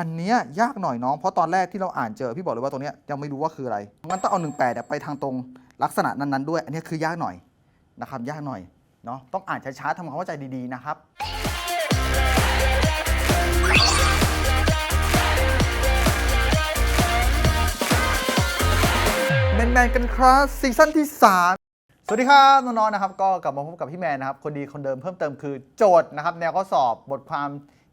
อันเนี้ยยากหน่อยน้อง เพราะตอนแรกที่เราอ่านเจอพี่บอกเลยว่าตรงเนี้ยยังไม่รู้ว่าคืออะไรงั้นต้องเอา 18เนี่ยไปทางตรงลักษณะนั้นๆด้วย อันนี้คือยากหน่อยนะครับยากหน่อยเนาะต้องอ่านช้าๆทำความเข้าใจดีๆนะครับแมนๆกันครับซีซั่นที่ 3สวัสดีครับน้องๆนะครับก็กลับมาพบกับพี่แมนนะครับคนดีคนเดิมเพิ่มเติมคือโจทย์นะครับแนวข้อสอบบทความ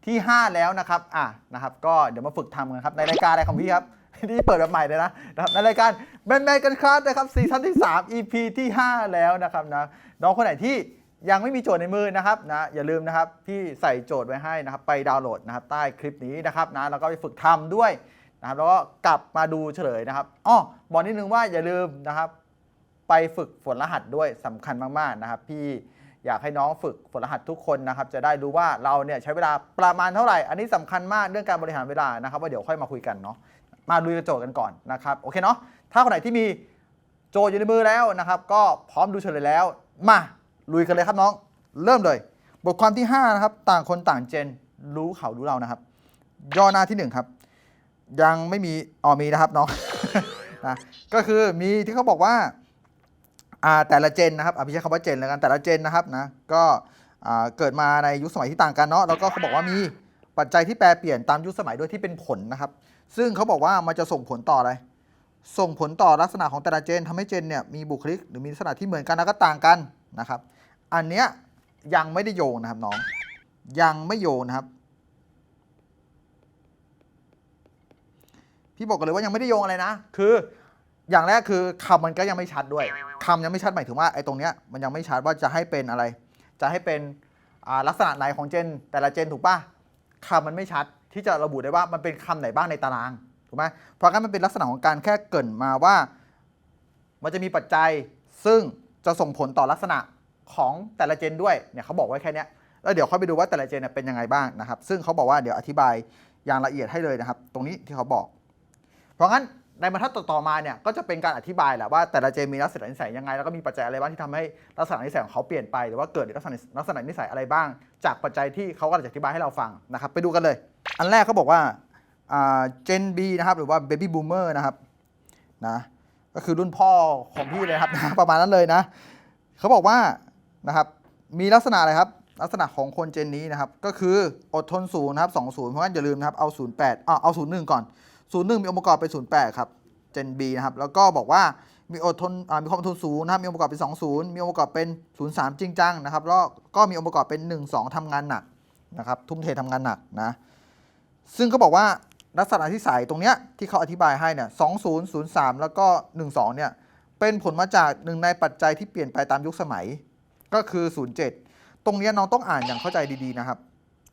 ที่ 5 แล้วนะครับอะนะครับก็เดี๋ยวมาฝึกทำกันครับในรายการอะไรของพี่ครับที่เปิดแบบใหม่เลยนะนะครับในรายการแมนๆกันครับนะครับซีซั่นที่ 3 EP ที่ 5 แล้วนะครับนะน้องคนไหนที่ยังไม่มีโจทย์ในมือนะครับนะอย่าลืมนะครับพี่ใส่โจทย์ไว้ให้นะครับไปดาวน์โหลดนะครับใต้คลิปนี้นะครับนะแล้วก็ไปฝึกทำด้วยนะครับแล้วก็กลับมาดูเฉลยนะครับอ้อบอกนิดนึงว่าอย่าลืมนะครับ ไปฝึกฝนรหัสด้วยสำคัญมากๆนะครับ พี่ อยากให้น้องฝึกฝนรหัสทุกคนนะครับ จะได้รู้ว่าเราเนี่ยใช้เวลาประมาณเท่าไหร่ อันนี้สำคัญมากเรื่องการบริหารเวลานะครับ ว่าเดี๋ยวค่อยมาคุยกันเนาะ มาดูโจทย์กันก่อนนะครับ โอเคเนาะ ถ้าคนไหนที่มีโจทย์อยู่ในมือแล้วนะครับ ก็พร้อมดูเฉลยแล้ว มาลุยกันเลยครับน้อง เริ่มเลย บทความที่ห้านะครับ ต่างคนต่างเจน รู้เขารู้เรานะครับ ย่อหน้าที่หนึ่งครับ ยังไม่มี อ๋อมีนะครับน้อง นะ ก็คือมีที่เขาบอกว่า แต่ละเจนนะครับอะพี่ใช้คำว่าเจนแล้วกันแต่ละเจนนะครับนะก็เกิดมาในยุคสมัยที่ต่างกันเนาะแล้วก็เขาบอกว่ามีปัจจัยที่แปรเปลี่ยนตามยุคสมัยด้วยที่เป็นผลนะครับ ซึ่งเขาบอกว่ามันจะส่งผลต่ออะไร ส่งผลต่อลักษณะของแต่ละเจนทำให้เจนเนี่ยมีบุคลิกหรือมีลักษณะที่เหมือนกันแล้วก็ต่างกันนะครับ อันเนี้ยยังไม่ได้โยงนะครับน้อง ยังไม่โยงนะครับ พี่บอกกันเลยว่ายังไม่ได้โยงอะไรนะ คือ อย่างแรกคือคำมันก็ยังไม่ชัดด้วยคำยังไม่ชัดหมายถึงว่าไอ้ตรงเนี้ยมันยังไม่ชัดว่าจะให้เป็นอะไร จะให้เป็นลักษณะไหนของเจน แต่ละเจนถูกป่ะคำมันไม่ชัดที่จะระบุได้ว่ามันเป็นคำไหนบ้างในตารางถูกไหมเพราะงั้นมันเป็นลักษณะของการแค่เกรินมาว่า มันจะมีปัจจัยซึ่งจะส่งผลต่อลักษณะของแต่ละเจนด้วยเนี่ยเขาบอกไว้แค่นี้แล้วเดี๋ยวค่อยไปดูว่าแต่ละเจนเป็นยังไงบ้างนะครับ ซึ่งเขาบอกว่าเดี๋ยวอธิบายอย่างละเอียดให้เลยนะครับ ตรงนี้ที่เขาบอก เพราะงั้น ในบรรทัดต่อมาเนี่ยก็จะเป็นการอธิบายแหละว่าแต่ละเจนมีลักษณะนิสัยยังไงแล้วก็มีปัจจัยอะไรบ้างที่ทำให้ลักษณะนิสัยของเขาเปลี่ยนไปหรือว่าเกิดลักษณะลักษณะนิสัยอะไรบ้าง จากปัจจัยที่เขากำลังจะอธิบายให้เราฟังนะครับไปดูกันเลย อันแรกเขาบอกว่าเจน B นะครับหรือว่า Baby Boomer นะครับนะก็คือรุ่นพ่อของพี่เลยครับนะประมาณนั้นเลยนะเขาบอกว่านะครับมีลักษณะอะไรครับ ลักษณะของคนเจนนี้นะครับ ก็คืออดทนสูงนะครับ 20 เพราะงั้นอย่าลืมนะครับเอา 08อ่าเอา 01 ก่อน 01 มีองค์ประกอบเป็น 08 ครับ Gen B นะครับ แล้วก็บอกว่ามีอดทนมีความอดทนสูงนะครับ มีองค์ประกอบเป็น 20 มีองค์ประกอบเป็น 03 จริงจังนะครับแล้วก็มีองค์ประกอบเป็น 12ทำงานหนักนะครับ ทุ่มเททำงานหนักนะ ซึ่งเขาบอกว่าลักษณะที่ใส่ตรงเนี้ยที่เขาอธิบายให้เนี่ย20 03 แล้วก็ 12 เนี่ย เป็นผลมาจากหนึ่งในปัจจัยที่เปลี่ยนไปตามยุคสมัย ก็คือ 07 ตรงนี้น้องต้องอ่านอย่างเข้าใจดีๆนะครับ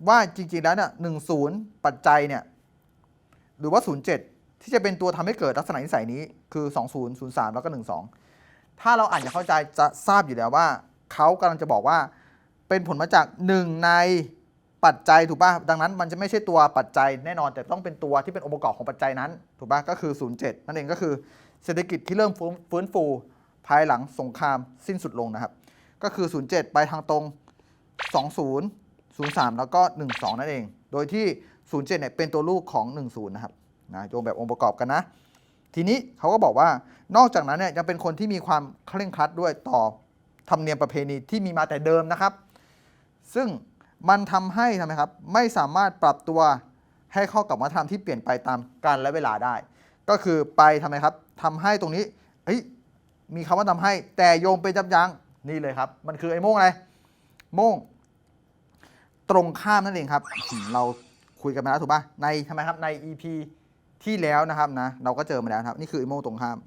ว่าจริงๆแล้วเนี่ย10 ปัจจัยเนี่ย หรือว่า 07 ที่จะเป็นตัวทำให้เกิดลักษณะนิสัยนี้คือ 20 03 แล้วก็ 12 ถ้าเราอ่านอย่างเข้าใจจะทราบอยู่แล้วว่า เขากำลังจะบอกว่าเป็นผลมาจากหนึ่งในปัจจัยถูกป่ะ ดังนั้นมันจะไม่ใช่ตัวปัจจัยแน่นอน แต่ต้องเป็นตัวที่เป็นองค์ประกอบของปัจจัยนั้นถูกป่ะก็คือ 07 นั่นเองก็คือเศรษฐกิจที่เริ่มฟื้นฟูภายหลังสงครามสิ้นสุดลงนะครับ ก็คือ 07 ไปทางตรง 20 03 แล้วก็ 12 นั่นเอง โดยที่ 07เนี่ยเป็นตัวลูกของ 10 นะครับนะโยงแบบองค์ประกอบกันนะ ทีนี้เขาก็บอกว่านอกจากนั้นเนี่ยยังเป็นคนที่มีความเคร่งครัดด้วยต่อธรรมเนียมประเพณีที่มีมาแต่เดิมนะครับ ซึ่งมันทำให้ทำไมครับไม่สามารถปรับตัวให้เข้ากับวัฒนธรรมที่เปลี่ยนไปตามกาลและเวลาได้ ก็คือไปทำไมครับทำให้ตรงนี้เฮ้ยมีคำว่าทำให้ แต่โยงเป็นจับยั้งนี่เลยครับ มันคือไอ้โม่งอะไรโม่งตรงข้ามนั่นเองครับ เรา คุยกันมาแล้วถูกป่ะในทำไมครับใน EP ที่แล้วนะครับนะ เราก็เจอมาแล้วครับ นี่คือไอโม่ตรงข้าม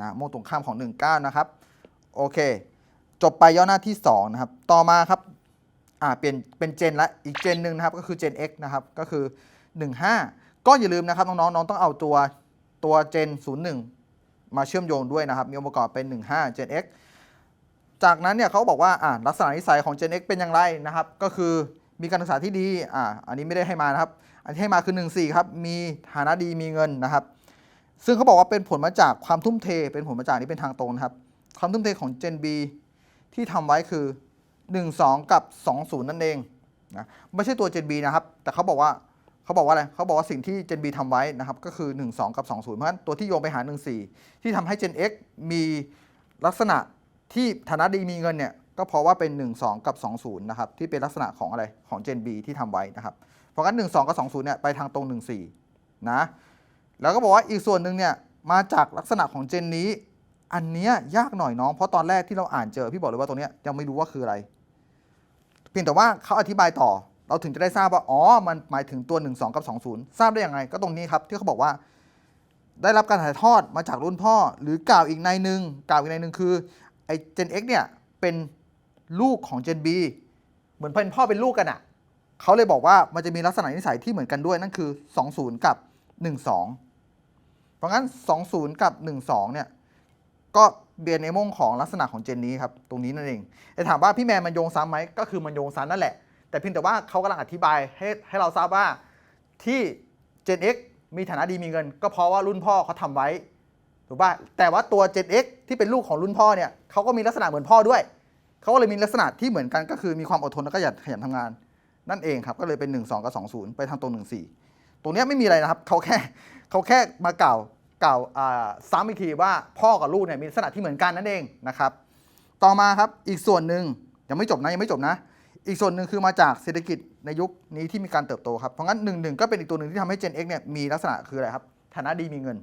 นะโม่ตรงข้ามของ 19 นะครับ โอเค จบไปย่อหน้าที่ 2 นะครับ ต่อมาครับอ่าเปลี่ยนเป็นเจนละอีกเจนหนึ่งนะครับ ก็คือเจน X นะครับ ก็คือ 15 ก็อย่าลืมนะครับ น้องๆน้องต้องเอาตัวตัวเจน 01 มาเชื่อมโยงด้วยนะครับ มีองค์ประกอบเป็น 15 เจน X จากนั้นเนี่ยเขาบอกว่าอ่าลักษณะนิสัยของ Gen X เป็นอย่างไรนะครับ ก็คือมีการศึกษาที่ดีอ่าอันนี้ไม่ได้ให้มานะครับ อันที่ให้มาคือ 1 4 ครับ มีฐานะดีมีเงินนะครับ ซึ่งเขาบอกว่าเป็นผลมาจากความทุ่มเท เป็นผลมาจากนี่เป็นทางตรงนะครับ ความทุ่มเทของ Gen B ที่ทำไว้คือ 1 2 กับ 20 นั่นเองนะไม่ใช่ตัว Gen B นะครับ แต่เขาบอกว่าเขาบอกว่าอะไรเขาบอกว่าสิ่งที่ Gen B ทำไว้นะครับ ก็คือ 1 2 กับ 20 เพราะฉะนั้นตัวที่โยงไปหา 1 4 ที่ทำให้ Gen X มีลักษณะ ที่ฐานะดีมีเงินเนี่ยก็เพราะว่าเป็น 1 2 กับ 20 นะครับ ที่เป็นลักษณะของอะไรของ Gen B ที่ทำไว้นะครับ เพราะงั้น 1 2 กับ 20 เนี่ยไปทางตรง 1 4 นะ แล้วก็บอกว่าอีกส่วนหนึ่งเนี่ยมาจากลักษณะของเจนนี้ อันเนี้ยยากหน่อยน้อง เพราะตอนแรกที่เราอ่านเจอพี่บอกเลยว่าตรงเนี้ยยังไม่รู้ว่าคืออะไร เพียงแต่ว่าเขาอธิบายต่อ เราถึงจะได้ทราบว่าอ๋อมันหมายถึงตัว 1 2 กับ 20 ทราบได้ยังไงก็ตรงนี้ครับที่เขาบอกว่าได้รับการถ่ายทอดมาจากรุ่นพ่อ หรือกล่าวอีกในหนึ่งกล่าวอีกในหนึ่งคือ อ้ Gen X เนี่ยเป็นลูกของ Gen B เหมือนเป็นพ่อเป็นลูกกันอะ่ะเขาเลยบอกว่ามันจะมีลักษณะนิสัยที่เหมือนกันด้วย นั่นคือ 20 กับ 12 เพราะงั้น 20 กับ 12 เนี่ย ก็เบียนในม่งของลักษณะของเจนนี้ครับ ตรงนี้นั่นเองแต่ถามว่าพี่แมนมันโยงซ้ำไหมก็คือมันโยงซ้ำนั่นแหละ แต่เพียงแต่ว่าเขากำลังอธิบายให้ให้เราทราบว่าที่ Gen X มีฐานะดีมีเงิน ก็เพราะว่ารุ่นพ่อเขาทำไว้ ถูกป่ะแต่ว่าตัว Gen X ที่เป็นลูกของรุ่นพ่อเนี่ยเขาก็มีลักษณะเหมือนพ่อด้วยเขาก็เลยมีลักษณะที่เหมือนกันก็คือมีความอดทนแล้วก็ขยันขยันทำงาน นั่นเองครับก็เลยเป็น 1 2 กับ 20 ไปทางตรง1 4 ตรงเนี้ยไม่มีอะไรนะครับเขาแค่เขาแค่มากล่าวกล่าวซ้ำอีกทีว่าพ่อกับลูกเนี่ยมีลักษณะที่เหมือนกันนั่นเองนะครับต่อมาครับอีกส่วนหนึ่งยังไม่จบนะยังไม่จบนะ อีกส่วนหนึ่งคือมาจากเศรษฐกิจในยุคนี้ที่มีการเติบโตครับเพราะงั้นหนึ่งหนึ่งก็เป็นอีกตัวหนึ่งที่ทำให้ Gen X เนี่ยมีลักษณะคืออะไรครับฐานะดีมีเงิน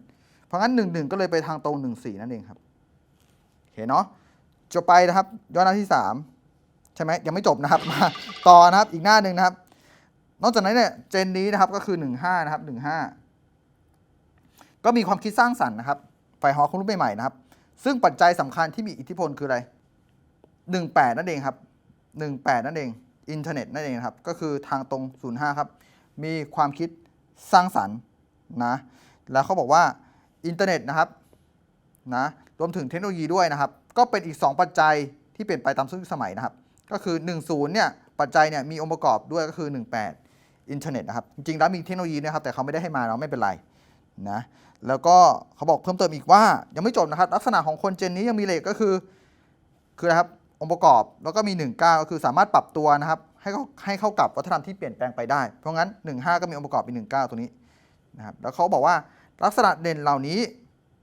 เพราะงั้นหนึ่งหนึ่งก็เลยไปทางตรงหนึ่งสี่นั่นเองครับเห็นเนาะจบไปนะครับย้อนหน้าที่สามใช่ไหมยังไม่จบนะครับมาต่อนะครับอีกหน้าหนึ่งนะครับ นอกจากนั้นเนี่ยเจนนี้นะครับก็คือ 15 นะครับ 15 ก็มีความคิดสร้างสรรค์นะครับฝ่ายฮอของรุ่นใหม่ๆนะครับ ซึ่งปัจจัยสำคัญที่มีอิทธิพลคืออะไร 18 นั่นเองครับ 18 นั่นเองอินเทอร์เน็ตนั่นเองครับ ก็คือทางตรง 05 ครับ มีความคิดสร้างสรรค์นะ แล้วเขาบอกว่า อินเทอร์เน็ตนะครับนะรวมถึงเทคโนโลยีด้วยนะครับ ก็เป็นอีก 2 ปัจจัยที่เปลี่ยนไปตามยุคสมัยนะครับ ก็คือ 10เนี่ยปัจจัยเนี่ยมีองค์ประกอบด้วยก็คือ 18 อินเทอร์เน็ตนะครับ จริงๆแล้วมีเทคโนโลยีนะครับแต่เขาไม่ได้ให้มาเนาะไม่เป็นไรนะแล้วก็เขาบอกเพิ่มเติมอีกว่ายังไม่จบนะครับ ลักษณะของคนเจนนี้ยังมีเลทก็คือ คืออะไรครับองค์ประกอบแล้วก็มี 19 ก็คือสามารถปรับตัวนะครับ ให้เขาให้เข้ากับวัฒนธรรมที่เปลี่ยนแปลงไปได้ เพราะงั้น 15 ก็มีองค์ประกอบเป็น19 ตัวนี้นะครับแล้วเขาบอกว่า ลักษณะเด่นเหล่านี้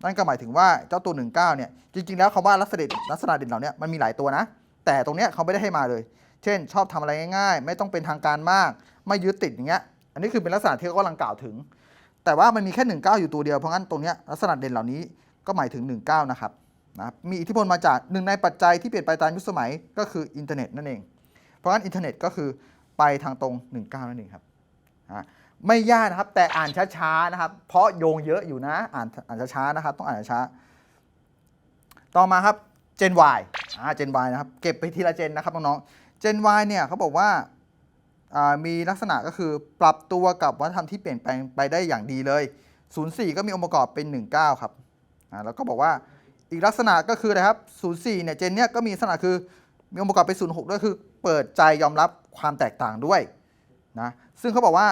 นั่นก็หมายถึงว่าเจ้าตัว 19 เนี่ย จริง ๆ แล้วคำว่าลักษณะเด่นลักษณะเด่นเหล่านี้มันมีหลายตัวนะ แต่ตรงเนี้ยเขาไม่ได้ให้มาเลย เช่น ชอบทำอะไรง่ายๆ ไม่ต้องเป็นทางการมาก ไม่ยึดติดอย่างเงี้ย อันนี้คือเป็นลักษณะที่เขากำลังกล่าวถึง แต่ว่ามันมีแค่ 19 อยู่ตัวเดียว เพราะงั้นตรงเนี้ยลักษณะเด่นเหล่านี้ก็หมายถึง 19 นะครับนะมีอิทธิพลมาจากหนึ่งในปัจจัยที่เปลี่ยนไปตามยุคสมัยก็คืออินเทอร์เน็ตนั่นเอง เพราะงั้นอินเทอร์เน็ตก็คือไปทางตรง 19 นั่นเองครับอะ ไม่ยากนะครับ แต่อ่านช้าๆนะครับ เพราะโยงเยอะอยู่นะ อ่านอ่านช้าๆนะครับ ต้องอ่านช้าต่อมาครับ Gen Y อ่า Gen Y นะครับ เก็บไปทีละเจนนะครับน้องๆ Gen Y เนี่ยเขาบอกว่าามีลักษณะก็คือปรับตัวกับวัฒนธรรมที่เปลี่ยนแปลงไปได้อย่างดีเลย 04 ก็มีองค์ประกอบเป็น 19 ครับอ่าแล้วก็บอกว่าอีกลักษณะก็คืออะไรครับ 04 เนี่ย เจนเนี้ยก็มีลักษณะคือมีองค์ประกอบเป็น 06 ด้วยคือ เปิดใจยอมรับความแตกต่างด้วยนะ ซึ่งเขาบอกว่า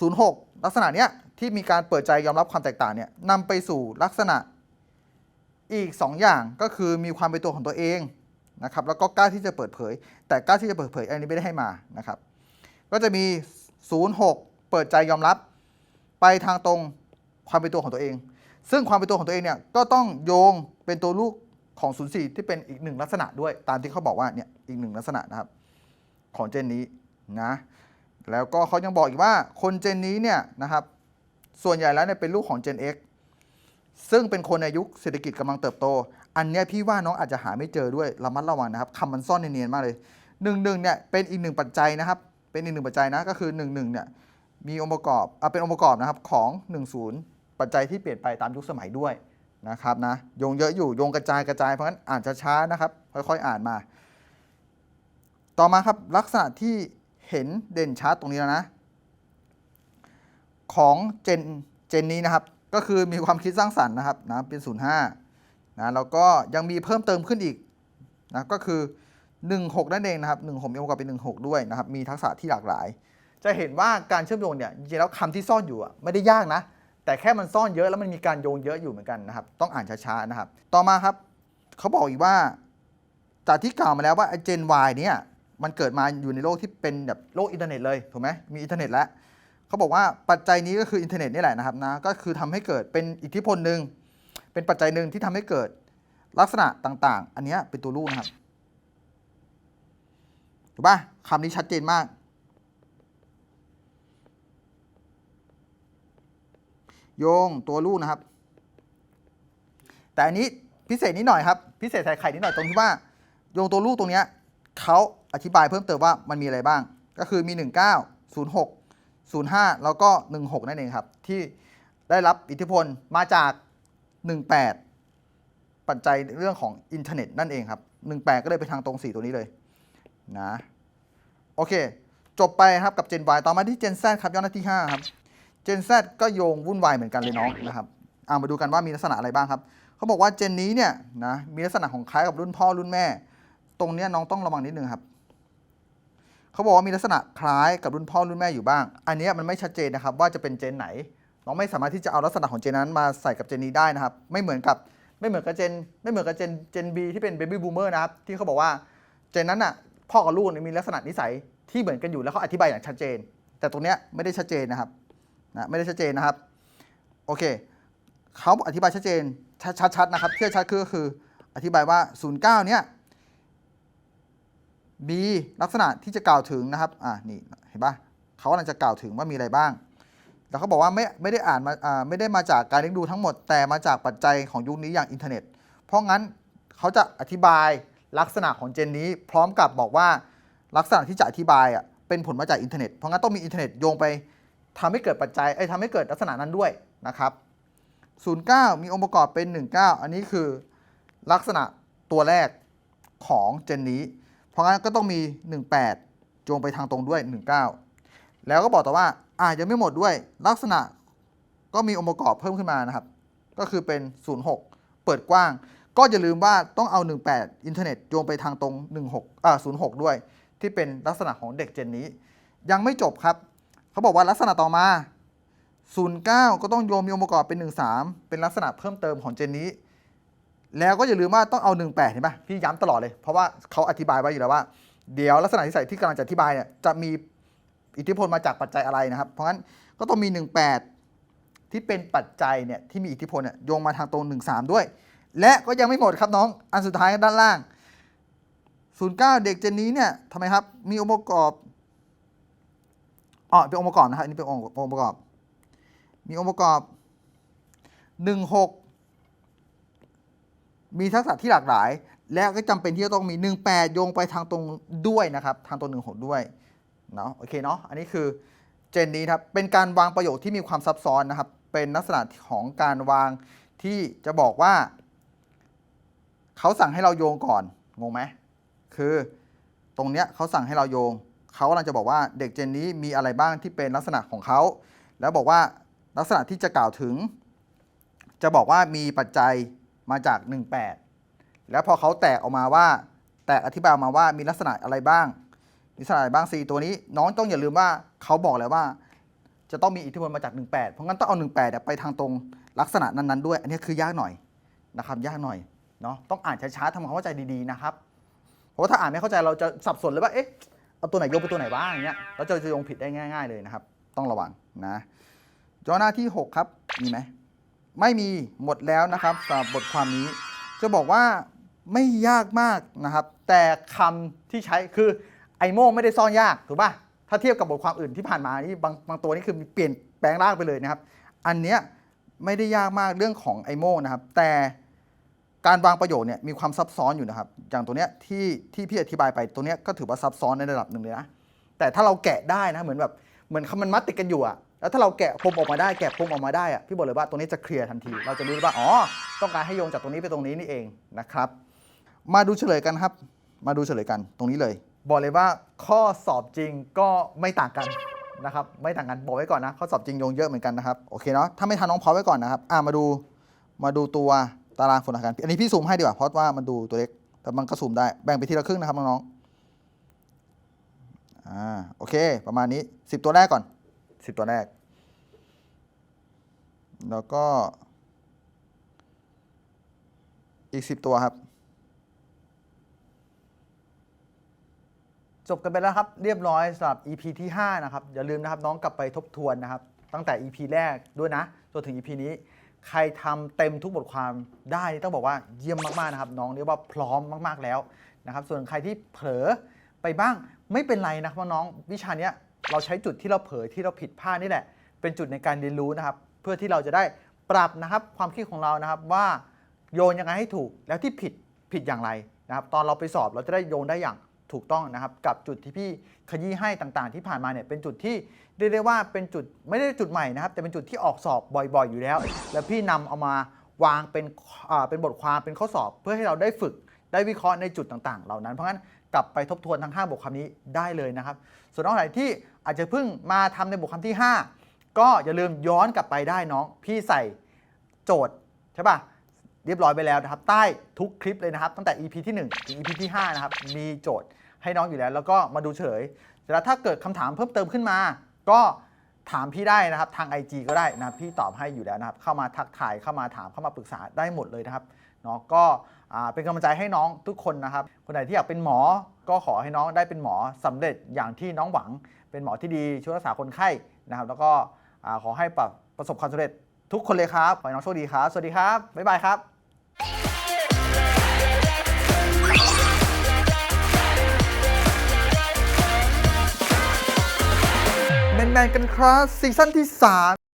06 ลักษณะเนี้ยที่มีการเปิดใจยอมรับความแตกต่างเนี่ยนำไปสู่ลักษณะอีก 2 อย่างก็คือมีความเป็นตัวของตัวเองนะครับแล้วก็กล้าที่จะเปิดเผย แต่กล้าที่จะเปิดเผยอันนี้ไม่ได้ให้มานะครับ ก็จะมี 06 เปิดใจยอมรับ ไปทางตรงความเป็นตัวของตัวเอง ซึ่งความเป็นตัวของตัวเองเนี่ยก็ต้องโยงเป็นตัวลูกของ 04 ที่เป็นอีกหนึ่งลักษณะด้วยตามที่เขาบอกว่าเนี่ยอีกหนึ่งลักษณะนะครับ ของเจนนี้นะ แล้วก็เขายังบอกอีกว่าคนเจนนี้เนี่ยนะครับส่วนใหญ่แล้วเนี่ยเป็นลูกของ Gen X ซึ่งเป็นคนในยุคเศรษฐกิจกำลังเติบโต อันเนี้ยพี่ว่าน้องอาจจะหาไม่เจอด้วยระมัดระวังนะครับคำมันซ่อนเนียนๆมากเลยหนึ่งหนึ่งเนี่ยเป็นอีกหนึ่งปัจจัยนะครับ เป็นอีกหนึ่งปัจจัยนะก็คือหนึ่งหนึ่งเนี่ยมีองค์ประกอบอะเป็นองค์ประกอบนะครับของ 10 ปัจจัยที่เปลี่ยนไปตามยุคสมัยด้วยนะครับนะโยงเยอะอยู่โยงกระจายกระจายเพราะงั้นอ่านช้าๆนะครับ ค่อยๆอ่านมา ต่อมาครับลักษณะที่ เห็นเด่นชัดตรงนี้แล้วนะ ของเจนเจนนี้นะครับ ก็คือมีความคิดสร้างสรรค์นะครับนะเป็น 05นะแล้วก็ยังมีเพิ่มเติมขึ้นอีกนะก็คือ 16 นั่นเองนะครับ 16มีองค์ประกอบเป็น 16 ด้วยนะครับ มีทักษะที่หลากหลาย จะเห็นว่าการเชื่อมโยงเนี่ยจริงๆแล้วคำที่ซ่อนอยู่อะไม่ได้ยากนะ แต่แค่มันซ่อนเยอะแล้วมันมีการโยงเยอะอยู่เหมือนกันนะครับ ต้องอ่านช้าๆนะครับ ต่อมาครับเขาบอกอีกว่าจากที่กล่าวมาแล้วว่าเจน Y เนี่ย มันเกิดมาอยู่ในโลกที่เป็นแบบโลกอินเทอร์เน็ตเลยถูกไหมมีอินเทอร์เน็ตแล้วเขาบอกว่าปัจจัยนี้ก็คืออินเทอร์เน็ตนี่แหละนะครับนะก็คือทำให้เกิดเป็นอิทธิพลหนึ่งเป็นปัจจัยหนึ่งที่ทำให้เกิดลักษณะต่างๆ อันนี้เป็นตัวลูกนะครับถูกป่ะคำนี้ชัดเจนมาก โยงตัวลูกนะครับ แต่อันนี้พิเศษนิดหน่อยครับ พิเศษใส่ไข่นิดหน่อยตรงที่ว่า โยงตัวลูกตรงเนี้ย เขาอธิบายเพิ่มเติมว่ามันมีอะไรบ้าง ก็คือมี 19 06 05 แล้วก็ 16 นั่นเองครับ ที่ได้รับอิทธิพลมาจาก 18 ปัจจัยเรื่องของอินเทอร์เน็ตนั่นเองครับ 18 ก็เลยไปทางตรง 4 ตัวนี้เลยนะโอเค จบไปครับกับ Gen Y ต่อมาที่ Gen Z ครับย้อนหน้าที่ 5 ครับ Gen Z ก็โยงวุ่นวายเหมือนกันเลยน้องนะครับเอามาดูกันว่ามีลักษณะอะไรบ้างครับ เขาบอกว่าเจนนี้เนี่ยนะมีลักษณะของคล้ายกับรุ่นพ่อรุ่นแม่ ตรงนี้น้องต้องระวังนิดนึงครับเขาบอกว่ามีลักษณะคล้ายกับรุ่นพ่อรุ่นแม่อยู่บ้าง อันนี้มันไม่ชัดเจนนะครับว่าจะเป็นเจนไหน น้องไม่สามารถที่จะเอาลักษณะของเจนนั้นมาใส่กับเจนนี้ได้นะครับ ไม่เหมือนกับไม่เหมือนกับเจนไม่เหมือนกับเจนเจนบีที่เป็นเบบี้บูมเมอร์นะครับที่เขาบอกว่าเจนนั้นอะพ่อกับลูกมีลักษณะนิสัยที่เหมือนกันอยู่แล้วเขาอธิบายอย่างชัดเจน แต่ตรงเนี้ยไม่ได้ชัดเจนนะครับนะไม่ได้ชัดเจนนะครับโอเคเขาอธิบายชัดเจนชัดๆนะครับที่ชัดคือก็คืออธิบายว่า 09 เนี่ย มีลักษณะที่จะกล่าวถึงนะครับอ่านี่เห็นปะเขากำลังจะกล่าวถึงว่ามีอะไรบ้าง แล้วเขาบอกว่าไม่ไม่ได้อ่านมาอ่าไม่ได้มาจากการเลี้ยงดูทั้งหมดแต่มาจากปัจจัยของยุคนี้อย่างอินเทอร์เน็ต เพราะงั้นเขาจะอธิบายลักษณะของเจนนี้ พร้อมกับบอกว่าลักษณะที่จะอธิบายอะเป็นผลมาจากอินเทอร์เน็ต เพราะงั้นต้องมีอินเทอร์เน็ตโยงไปทำให้เกิดปัจจัยเอ้ยทำให้เกิดลักษณะนั้นด้วยนะครับ09 มีองค์ประกอบเป็น 19 อันนี้คือลักษณะตัวแรกของเจนนี้ เพราะงั้นก็ต้องมี 18โจงไปทางตรงด้วย 19 แล้วก็บอกต่อว่าอ่ายังไม่หมดด้วยลักษณะก็มีองค์ประกอบเพิ่มขึ้นมานะครับ ก็คือเป็น 06 เปิดกว้าง ก็อย่าลืมว่าต้องเอา 18 อินเทอร์เน็ตโยงไปทางตรง 16อ่า06 ด้วย ที่เป็นลักษณะของเด็กเจนนี้ ยังไม่จบครับ เขาบอกว่าลักษณะต่อมา 09 ก็ต้องโยงมีองค์ประกอบเป็น 13 เป็นลักษณะเพิ่มเติมของเจนนี้ แล้วก็อย่าลืมว่าต้องเอา 18เห็นปะพี่ย้ำตลอดเลย เพราะว่าเขาอธิบายไว้อยู่แล้วว่า เดี๋ยวลักษณะที่ใส่ที่กำลังจะอธิบายเนี่ยจะมีอิทธิพลมาจากปัจจัยอะไรนะครับ เพราะงั้นก็ต้องมี 18 ที่เป็นปัจจัยเนี่ยที่มีอิทธิพลเนี่ยโยงมาทางตรง 13 ด้วย และก็ยังไม่หมดครับน้อง อันสุดท้ายด้านล่าง 09 เด็กเจนนี้เนี่ยทำไมครับมีองค์ประกอบอ๋อเป็นองค์ประกอบนะครับอันนี้เป็นองค์องค์ประกอบ มีองค์ประกอบ 16 มีทักษะที่หลากหลาย และก็จำเป็นที่จะต้องมี 18 โยงไปทางตรงด้วยนะครับ ทางตรง16ด้วยเนาะโอเคเนาะอันนี้คือเจนนี้ครับเป็นการวางประโยคที่มีความซับซ้อนนะครับ เป็นลักษณะของการวางที่จะบอกว่า เขาสั่งให้เราโยงก่อนงงไหมคือตรงเนี้ยเขาสั่งให้เราโยงเขากำลังจะบอกว่าเด็กเจนนี้มีอะไรบ้างที่เป็นลักษณะของเขา แล้วบอกว่าลักษณะที่จะกล่าวถึง จะบอกว่ามีปัจจัย มาจาก 18 แล้วพอเขาแตกออกมาว่า แตกอธิบายมาว่ามีลักษณะอะไรบ้างมีลักษณะอะไรบ้าง 4 ตัวนี้ น้องต้องอย่าลืมว่าเขาบอกแล้วว่า จะต้องมีอิทธิพลมาจาก 18 เพราะงั้นต้องเอา 18เนี่ยไปทางตรงลักษณะนั้นๆด้วย อันนี้คือยากหน่อยนะครับ ยากหน่อยเนาะต้องอ่านช้าๆทำความเข้าใจดีๆนะครับ เพราะว่าถ้าอ่านไม่เข้าใจเราจะสับสนเลยว่าเอ๊ะเอาตัวไหนโยงไปตัวไหนบ้างอย่างเงี้ยเราจะโยงผิดได้ง่าย ๆเลยนะครับ ต้องระวังนะจอหน้าที่ 6 ครับมีไหม ไม่มีหมดแล้วนะครับสำหรับบทความนี้ จะบอกว่าไม่ยากมากนะครับ แต่คำที่ใช้คือไอโม่ไม่ได้ซ่อนยากถูกป่ะถ้าเทียบกับบทความอื่นที่ผ่านมานี่บางบางตัวนี่คือเปลี่ยนแปลงร่างไปเลยนะครับ อันเนี้ยไม่ได้ยากมากเรื่องของไอโม่นะครับ แต่การวางประโยชน์เนี่ยมีความซับซ้อนอยู่นะครับ อย่างตัวเนี้ยที่ที่พี่อธิบายไปตัวเนี้ยก็ถือว่าซับซ้อนในระดับหนึ่งเลยนะแต่ถ้าเราแกะได้นะเหมือนแบบเหมือนคำมันมัดติดกันอยู่อะ แล้วถ้าเราแกะปมออกมาได้แกะปมออกมาได้อะพี่บอกเลยว่าตรงนี้จะเคลียร์ทันที เราจะรู้ว่าอ๋อต้องการให้โยงจากตรงนี้ไปตรงนี้นี่เองนะครับ มาดูเฉลยกันครับ มาดูเฉลยกันตรงนี้เลย บอกเลยว่าข้อสอบจริงก็ไม่ต่างกันนะครับไม่ต่างกันบอกไว้ก่อนนะข้อสอบจริงโยงเยอะเหมือนกันนะครับโอเคเนาะถ้าไม่ทันน้องพอไว้ก่อนนะครับอ่ามาดูมาดูตัวตารางฝนอากาศอันนี้พี่ซูมให้ดีกว่าเพราะว่ามันดูตัวเล็กแต่มันก็ซูมได้แบ่งไปทีละครึ่งนะครับน้องๆอ่าโอเค ประมาณนี้ 10 ตัวแรกก่อน 10ตัวแรก แล้วก็ อีก10ตัวครับ จบกันไปแล้วครับ เรียบร้อยสำหรับ EP ที่ 5 นะครับ อย่าลืมนะครับน้องกลับไปทบทวนนะครับ ตั้งแต่ EP แรกด้วยนะจนถึง EP นี้ใครทำเต็มทุกบทความได้ต้องบอกว่าเยี่ยมมากๆนะครับ น้องเรียกว่าพร้อมมากๆแล้วนะครับ ส่วนใครที่เผลอไปบ้างไม่เป็นไรนะครับน้องวิชาเนี้ย เราใช้จุดที่เราเผลอที่เราผิดพลาดนี่แหละ เป็นจุดในการเรียนรู้นะครับ เพื่อที่เราจะได้ปรับนะครับความคิดของเรานะครับว่าโยนยังไงให้ถูกแล้วที่ผิดผิดอย่างไรนะครับ ตอนเราไปสอบเราจะได้โยนได้อย่างถูกต้องนะครับ กับจุดที่พี่ขยี้ให้ต่างๆ ที่ผ่านมาเนี่ยเป็นจุดที่เรียกได้ว่าเป็นจุดไม่ได้จุดใหม่นะครับ แต่เป็นจุดที่ออกสอบบ่อย ๆ อยู่แล้ว แล้วพี่นำเอามาวางเป็นอ่าเป็นบทความเป็นข้อสอบ เพื่อให้เราได้ฝึกได้วิเคราะห์ในจุดต่างๆ เหล่านั้นเพราะงั้นกลับไปทบทวนทั้ง 5 บทความนี้ได้เลยนะครับ ส่วนน้องไหนที่ อาจจะเพิ่งมาทำในบทความที่ 5 ก็อย่าลืมย้อนกลับไปได้น้อง พี่ใส่โจทย์ใช่ปะเรียบร้อยไปแล้วนะครับ ใต้ทุกคลิปเลยนะครับ ตั้งแต่ EP ที่ 1 ถึง EP ที่ 5 นะครับ มีโจทย์ให้น้องอยู่แล้ว แล้วก็มาดูเฉลยแล้วถ้าเกิดคำถามเพิ่มเติมขึ้นมา ก็ถามพี่ได้นะครับ ทาง IG ก็ได้นะครับ พี่ตอบให้อยู่แล้วนะครับ เข้ามาทักทายเข้ามาถามเข้ามาปรึกษาได้หมดเลยนะครับเนาะก็เป็นกำลังใจให้น้องทุกคนนะครับ คนไหนที่อยากเป็นหมอ ก็ขอให้น้องได้เป็นหมอสำเร็จอย่างที่น้องหวัง เป็นหมอที่ดีช่วยรักษาคนไข้นะครับ แล้วก็ขอให้ประประสบความสำเร็จทุกคนเลยครับ ขอให้น้องโชคดีครับ สวัสดีครับ บ๊ายบายครับแมนๆกันครับซีซั่นที่ 3